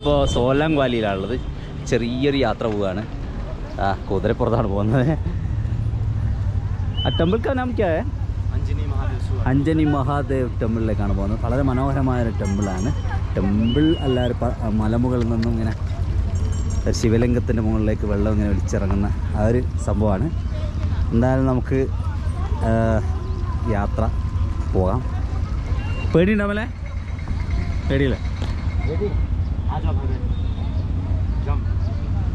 ഇപ്പോൾ സോലാങ് വാലിയിലാണുള്ളത്. ചെറിയൊരു യാത്ര പോവുകയാണ്. ആ കുതിരപ്പുറത്താണ് പോകുന്നത്. ആ ടെമ്പിൾ കാനാമിക്കായ അഞ്ജനി മഹാദേവ് ടെമ്പിളിലേക്കാണ് പോകുന്നത്. വളരെ മനോഹരമായൊരു ടെമ്പിളാണ്. ടെമ്പിൾ അല്ലാതെ ഒരു മലമുകളിൽ നിന്നും ഇങ്ങനെ ശിവലിംഗത്തിന്റെ മുകളിലേക്ക് വെള്ളം ഇങ്ങനെ ഒലിച്ചിറങ്ങുന്ന ആ ഒരു സംഭവമാണ്. എന്തായാലും നമുക്ക് യാത്ര പോകാം. പേടിയുണ്ടാവല്ലേ പേടിയില്ലേ. आ जाओ भाई जंप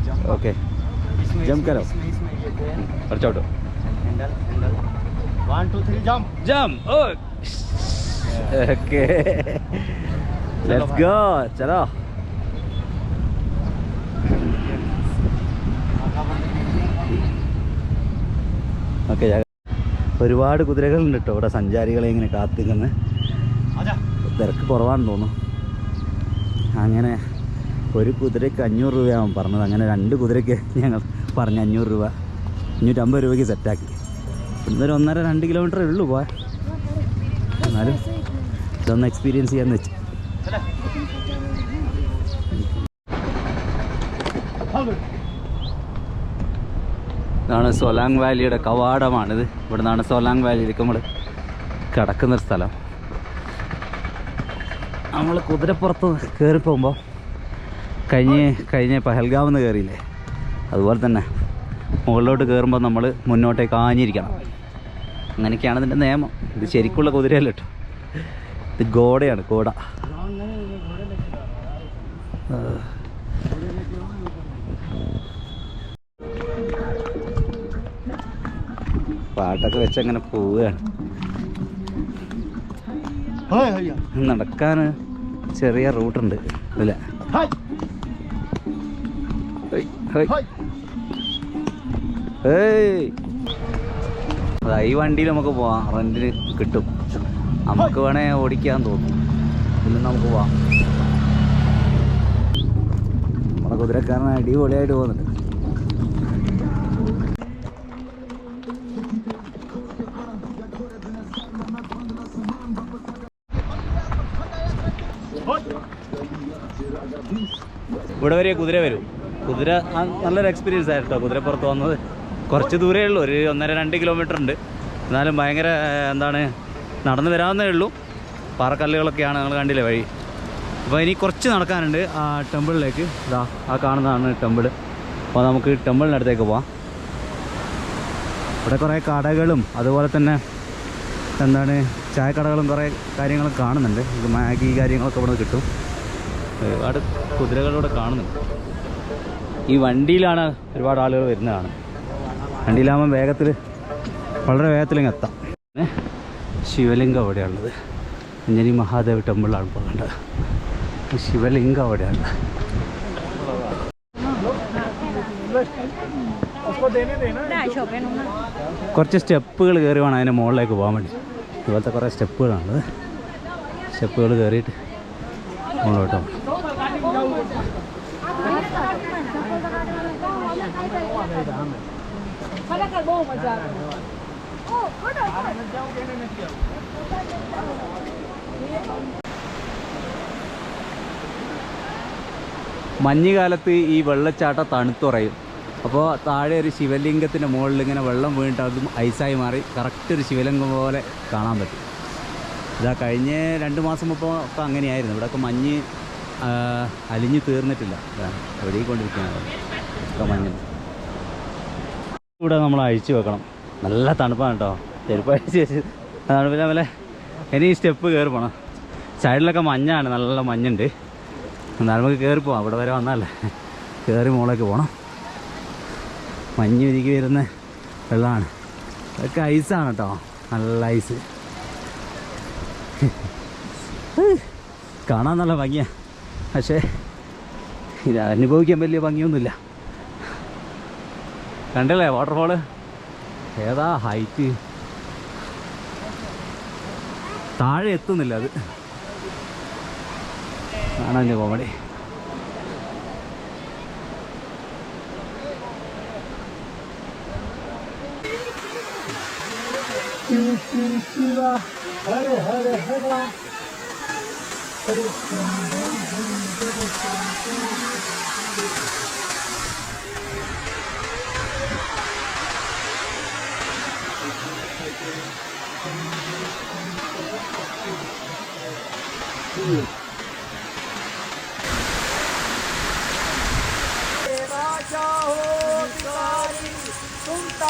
जंप ഓക്കെ इसमें जंप इसमें- करो। इसमें इसमें ये थे കുറച്ചോട്ടോ handle handle one two three jump ജം okay let's go Chalo okay ഒരുപാട് കുതിരകളുണ്ട് കേട്ടോ ഇവിടെ സഞ്ചാരികളെ ഇങ്ങനെ കാത്തിരിക്കുന്നത് आजा തിരക്ക് കുറവാണെന്ന് തോന്നുന്നു അങ്ങനെ ഒരു കുതിരയ്ക്ക് അഞ്ഞൂറ് രൂപയാവും പറഞ്ഞത്. അങ്ങനെ രണ്ട് കുതിരയ്ക്ക് ഞങ്ങൾ പറഞ്ഞ് അഞ്ഞൂറ് രൂപ. അഞ്ഞൂറ്റമ്പത് രൂപയ്ക്ക് സെറ്റാക്കി ഇന്നൊരു ഒന്നര രണ്ട് കിലോമീറ്ററേ ഉള്ളൂ പോയാൽ എന്നാലും ഇതൊന്ന് എക്സ്പീരിയൻസ് ചെയ്യാന്ന് വെച്ചു. ഇതാണ് സൊലാങ് വാലിയുടെ കവാടമാണിത്. ഇവിടുന്നാണ് സൊലാങ് സോലാങ് വാലിയിലേക്ക് നമ്മൾ കിടക്കുന്നൊരു സ്ഥലം. നമ്മൾ കുതിരപ്പുറത്ത് കയറി പോകുമ്പോൾ കഴിഞ്ഞ് കഴിഞ്ഞ പഹൽഗാവ് എന്ന് കയറിയില്ലേ അതുപോലെ തന്നെ മുകളിലോട്ട് കയറുമ്പോൾ നമ്മൾ മുന്നോട്ടേക്ക് ആഞ്ഞിരിക്കണം. അങ്ങനെയൊക്കെയാണ് ഇതിന്റെ നിയമം. ഇത് ശരിക്കുള്ള കുതിരയല്ല കേട്ടോ. ഇത് ഗോഡയാണ് ഗോഡ. പാട്ടൊക്കെ വെച്ചങ്ങനെ പോവുകയാണ്. നടക്കാന് ചെറിയ റൂട്ടുണ്ട് അല്ലേ? അതാ ഈ വണ്ടിയിൽ നമുക്ക് പോവാം. റെന്റിൽ കിട്ടും. നമുക്ക് വേണേ ഓടിക്കാൻ തോന്നും. ഇതിൽ നമുക്ക് പോവാം. നമ്മുടെ കുതിരക്കാരൻ അടിപൊളിയായിട്ട് പോകുന്നുണ്ട്. ഇവിടെ വരെ കുതിര വരും. കുതിര നല്ലൊരു എക്സ്പീരിയൻസ് ആയിരുന്നു കുതിരപ്പുറത്ത് വന്നത്. കുറച്ച് ദൂരേ ഉള്ളൂ ഒരു ഒന്നര രണ്ട് കിലോമീറ്റർ ഉണ്ട്. എന്നാലും ഭയങ്കര എന്താണ് നടന്നു വരാവുന്നേ ഉള്ളൂ. പാറക്കല്ലുകളൊക്കെയാണ് ഞങ്ങൾ കണ്ടില്ലേ വഴി. അപ്പോൾ ഇനി കുറച്ച് നടക്കാനുണ്ട് ആ ടെമ്പിളിലേക്ക് ഇതാ ആ കാണുന്നതാണ് ടെമ്പിൾ അപ്പോൾ നമുക്ക് ടെമ്പിളിനടുത്തേക്ക് പോവാം. ഇവിടെ കുറേ കടകളും അതുപോലെ തന്നെ എന്താണ് ചായക്കടകളും കുറേ കാര്യങ്ങളും കാണുന്നുണ്ട്. മാഗി കാര്യങ്ങളൊക്കെ ഇവിടെ കിട്ടും. ഒരുപാട് കുതിരകളിലൂടെ കാണുന്നുണ്ട്. ഈ വണ്ടിയിലാണ് ഒരുപാട് ആളുകൾ വരുന്നതാണ്. വണ്ടിയിലാകുമ്പോൾ വേഗത്തിൽ വളരെ വേഗത്തിൽ ഇങ്ങ് എത്താം ശിവലിംഗം അവിടെയാണുള്ളത്. അഞ്ജനി മഹാദേവ് ടെമ്പിളാണ് പോകേണ്ടത്. ശിവലിംഗം അവിടെയാണ്. കുറച്ച് സ്റ്റെപ്പുകൾ കയറി വേണം അതിന്റെ മുകളിലേക്ക് പോകാൻ വേണ്ടി. ഇതുപോലത്തെ കുറേ സ്റ്റെപ്പുകളാണുള്ളത്. സ്റ്റെപ്പുകൾ കയറിയിട്ട് മുകളിലോട്ട്. കേട്ടോ മഞ്ഞുകാലത്ത് ഈ വെള്ളച്ചാട്ട തണുത്തുറയും. അപ്പോൾ താഴെ ഒരു ശിവലിംഗത്തിന്റെ മുകളിൽ ഇങ്ങനെ വെള്ളം വീണിട്ട് അതും ഐസായി മാറി. കറക്റ്റ് ഒരു ശിവലിംഗം പോലെ കാണാൻ പറ്റും. ഇതാ കഴിഞ്ഞ രണ്ട് മാസം മുമ്പ് ഒക്കെ അങ്ങനെയായിരുന്നു. ഇവിടെയൊക്കെ മഞ്ഞ് അലിഞ്ഞു തീർന്നിട്ടില്ല. ഒഴുകിക്കൊണ്ടിരിക്കുകയാണ്. ഒക്കെ മഞ്ഞ്. ഇവിടെ നമ്മൾ അഴിച്ചു വെക്കണം. നല്ല തണുപ്പാണ് കേട്ടോ. ചെരുപ്പ് അഴിച്ച് വെച്ച് തണുപ്പില്ല പോലെ ഇനി സ്റ്റെപ്പ് കയറി പോകണം സൈഡിലൊക്കെ മഞ്ഞാണ്. നല്ല മഞ്ഞുണ്ട്. എന്നാലും നമുക്ക് കയറി പോവാം. അവിടെ വരെ വന്നാലേ. കയറി മുകളിലേക്ക് പോകണം മഞ്ഞ് ഒരുക്കി വരുന്ന വെള്ളമാണ്. ഇതൊക്കെ ഐസാണ് കേട്ടോ. നല്ല ഐസ്. കാണാൻ നല്ല ഭംഗിയാണ് പക്ഷേ ഇത് അനുഭവിക്കാൻ വലിയ ഭംഗിയൊന്നുമില്ല. കണ്ടല്ലേ വാട്ടർഫോൾ ഏതാ ഹൈറ്റ് താഴെ എത്തുന്നില്ല അത്. കാണാൻ 一日は晴れ晴れ晴れ。晴れ晴い晴れ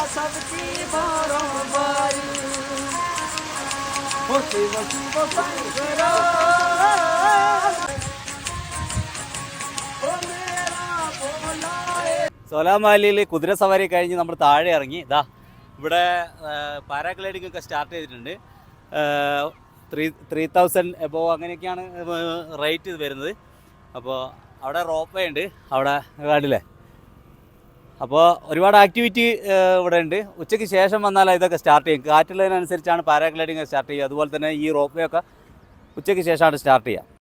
सबकी बारी हो शिव शिव शंकरा हो मेरा भोला സോലാമാലിയിൽ കുതിര സവാരി കഴിഞ്ഞ് നമ്മൾ താഴെ ഇറങ്ങി ഇതാ ഇവിടെ പാരാഗ്ലൈഡിംഗ് ഒക്കെ സ്റ്റാർട്ട് ചെയ്തിട്ടുണ്ട് ത്രീ ത്രീ തൗസൻഡ് എബോ അങ്ങനെയൊക്കെയാണ് റേറ്റ് വരുന്നത് അപ്പോൾ അവിടെ റോപ്പ് വേ ഉണ്ട് അവിടെ കാടില്ലേ അപ്പോൾ ഒരുപാട് ആക്ടിവിറ്റി ഇവിടെ ഉണ്ട് ഉച്ചയ്ക്ക് ശേഷം വന്നാൽ ഇതൊക്കെ സ്റ്റാർട്ട് ചെയ്യും. കാറ്റുള്ളതിനനുസരിച്ചാണ് പാരാഗ്ലൈഡിംഗ് സ്റ്റാർട്ട് ചെയ്യുക. അതുപോലെ തന്നെ ഈ റോപ്പ് വേ ഒക്കെ ഉച്ചയ്ക്ക് ശേഷമാണ് സ്റ്റാർട്ട് ചെയ്യുക.